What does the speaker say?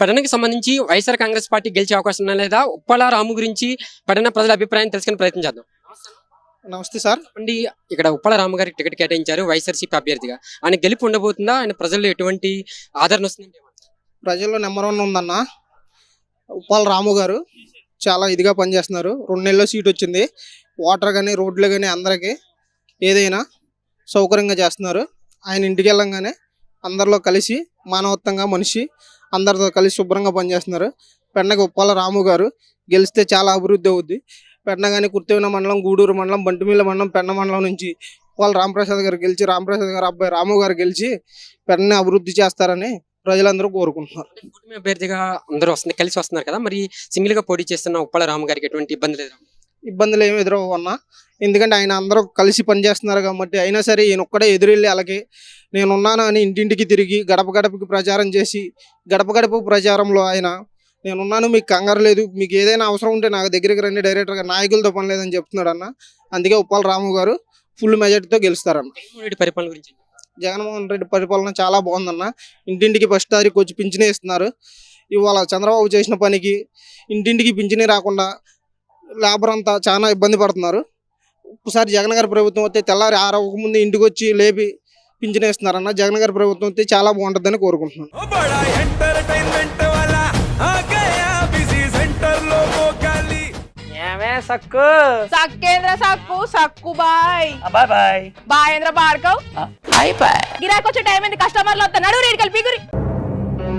పెడనకి సంబంధించి వైఎస్ఆర్ కాంగ్రెస్ పార్టీ గెలిచే అవకాశం ఉందా లేదా? ఉప్పల రాము గురించి పెడన ప్రజల అభిప్రాయం తెలుసుకునే ప్రయత్నం చేద్దాం. నమస్తే సార్. అండి ఇక్కడ ఉప్పల రాము గారికి టికెట్ కేటాయించారు వైఎస్ఆర్సీపీ అభ్యర్థిగా. ఆయన గెలుపు ఉండబోతుందా? ఆయన ప్రజల్లో ఎటువంటి ఆదరణ వస్తుంది ప్రజల్లో నెంబర్ వన్ ఉందన్న. ఉప్పాల రాము గారు చాలా ఇదిగా పనిచేస్తున్నారు. రెండు నెలల్లో సీట్ వచ్చింది. వాటర్ కానీ రోడ్లు కానీ అందరికీ ఏదైనా సౌకర్యంగా చేస్తున్నారు. ఆయన ఇంటికి వెళ్ళంగానే అందరిలో కలిసి మానవత్వంగా మనిషి అందరితో కలిసి శుభ్రంగా పనిచేస్తున్నారు. పెండగ ఉప్పాల రాము గారు గెలిస్తే చాలా అభివృద్ధి అవుద్ది. పెండగానే కానీ కుర్తేవిన మండలం గూడూరు మండలం బంటిమిల్ల మండలం పెన్న మండలం నుంచి ఉప్పాల రామప్రసాద్ గారు గెలిచి రామప్రసాద్ గారు అబ్బాయి రాము గారు గెలిచి పెన్న అభివృద్ధి చేస్తారని ప్రజలందరూ కోరుకుంటున్నారు. అభ్యర్థిగా అందరూ వస్తుంది కలిసి వస్తున్నారు కదా. మరి సింగిల్గా పోటీ చేస్తున్న ఉప్పాల రాము గారికి ఎటువంటి ఇబ్బంది లేదు. ఇబ్బందులు ఏమి ఎదురవన్నా ఎందుకంటే ఆయన అందరూ కలిసి పనిచేస్తున్నారు కాబట్టి అయినా సరే ఈయన ఒక్కడే ఎదురెళ్ళి అలాగే నేనున్నాను అని ఇంటింటికి తిరిగి గడప గడపకి ప్రచారం చేసి గడప గడప ప్రచారంలో ఆయన నేనున్నాను మీకు కంగారు లేదు మీకు ఏదైనా అవసరం ఉంటే నాకు దగ్గరికి రండి డైరెక్టర్గా నాయకులతో పని లేదని చెప్తున్నాడు అన్న. అందుకే ఉప్పాల రాము గారు ఫుల్ మెజార్టీతో గెలుస్తారన్న. పరిపాలన గురించి? జగన్మోహన్ రెడ్డి పరిపాలన చాలా బాగుందన్న. ఇంటింటికి ఫస్ట్ తారీఖు వచ్చి పింఛనే ఇస్తున్నారు. ఇవాళ చంద్రబాబు చేసిన పనికి ఇంటింటికి పింఛనే రాకుండా లేబర్ అంతా చాలా ఇబ్బంది పడుతున్నారు. ఒకసారి జగన్ గారి ప్రభుత్వం వస్తే తెల్లారి ఆరవక ముందు ఇంటికి వచ్చి లేపి పింఛనేస్తున్నారన్న జగన్ గారి ప్రభుత్వం వస్తే చాలా బాగుంటుందని కోరుకుంటున్నాను. సక్కు? సక్కేంద్ర సక్కు సక్కు bye. Bye bye. బాయేంద్ర Bhargav bye bye. గిరాకొచ్చే టైం కస్టమర్లు వద్ద నడు రేడికల్ పిగురి